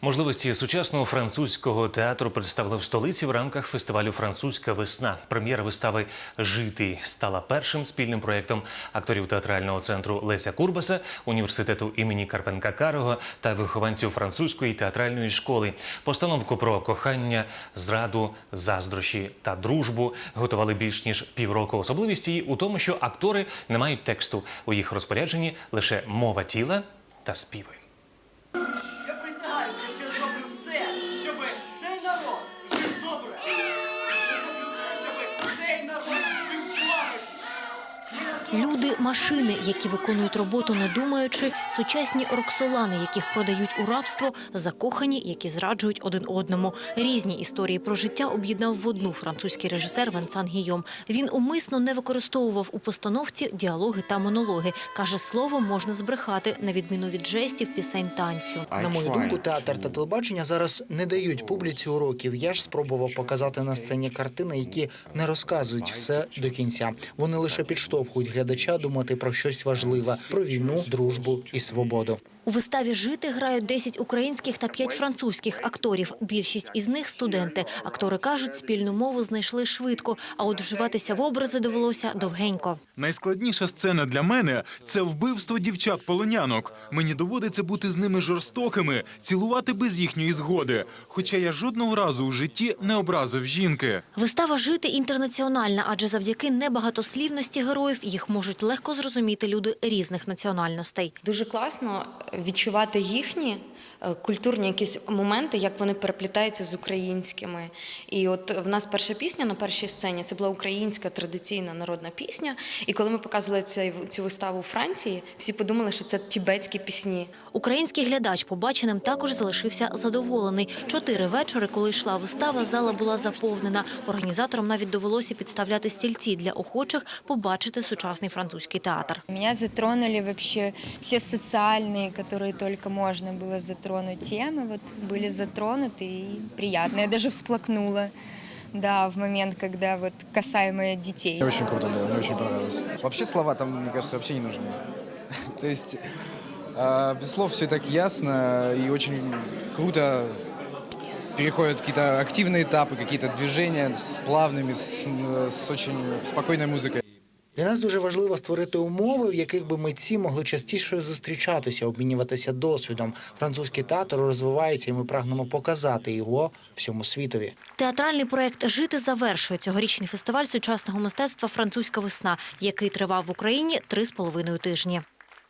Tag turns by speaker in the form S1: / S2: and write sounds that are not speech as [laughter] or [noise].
S1: Можливості сучасного французького театру представили в столиці в рамках фестивалю Французька весна. Прем'єра вистави Жити стала першим спільним проєктом акторів театрального центру Леся Курбаса, університету імені Карпенка Карого та вихованців французької театральної школи. Постановку про кохання, зраду, заздрощі та дружбу готували більш ніж півроку. Особливість її у тому, що актори не мають тексту. У їх розпорядженні лише мова тіла та співи.
S2: Люди машини, які виконують роботу не думаючи, сучасні роксолани, яких продають у рабство, закохані, які зраджують один одному. Різні історії про життя об'єднав в одну французький режисер Венсан Гійом. Він умисно не використовував у постановці діалоги та монологи. каже, словом можна збрехати, на відміну від жестів, пісень, танцю.
S3: На мою думку, театр та телебачення зараз не дають публіці уроків. Я ж спробував показати на сцені картини, які не розказують все до кінця. Вони лише підштовхують глядача думати про щось важливе про війну, дружбу і свободу.
S2: У виставі жити грають 10 українських та 5 французьких акторів. Більшість із них студенти. Актори кажуть, спільну мову знайшли швидко, а от вживатися в образи довелося довгенько.
S4: Найскладніша сцена для мене це вбивство дівчат-полонянок. Мені доводиться бути з ними жорстокими, цілувати без їхньої згоди. Хоча я жодного разу у житті не образив жінки.
S2: Вистава жити інтернаціональна, адже завдяки небагатослівності героїв їх можуть легко зрозуміти люди різних національностей.
S5: Дуже класно відчувати їхні культурні якісь моменти, як вони переплітаються з українськими. І от в нас перша пісня на першій сцені це була українська традиційна народна пісня. І коли ми показували цей- цю виставу у Франції, всі подумали, що це тібетські пісні.
S2: Український глядач побаченим також залишився задоволений. Чотири вечори, коли йшла вистава, зала була заповнена. Організаторам навіть довелося підставляти стільці для охочих побачити сучасний французький театр.
S6: Меня затронули вообще все социальные, которые только можно было затронуть темы, вот были затронуты и приятно. Я даже всплакнула, да, в момент, когда вот касаемо детей.
S7: Очень круто было, мне очень понравилось. Вообще слова там, мне кажется, вообще не нужны. [laughs] То есть э, без слов все так ясно и очень круто переходят какие-то активные этапы, какие-то движения с плавными, с, с очень спокойной музыкой.
S3: Для нас дуже важливо створити умови, в яких би митці могли частіше зустрічатися, обмінюватися досвідом. Французький театр розвивається, і ми прагнемо показати його всьому світові.
S2: Театральний проект Жити завершує цьогорічний фестиваль сучасного мистецтва Французька весна, який тривав в Україні три з половиною тижні.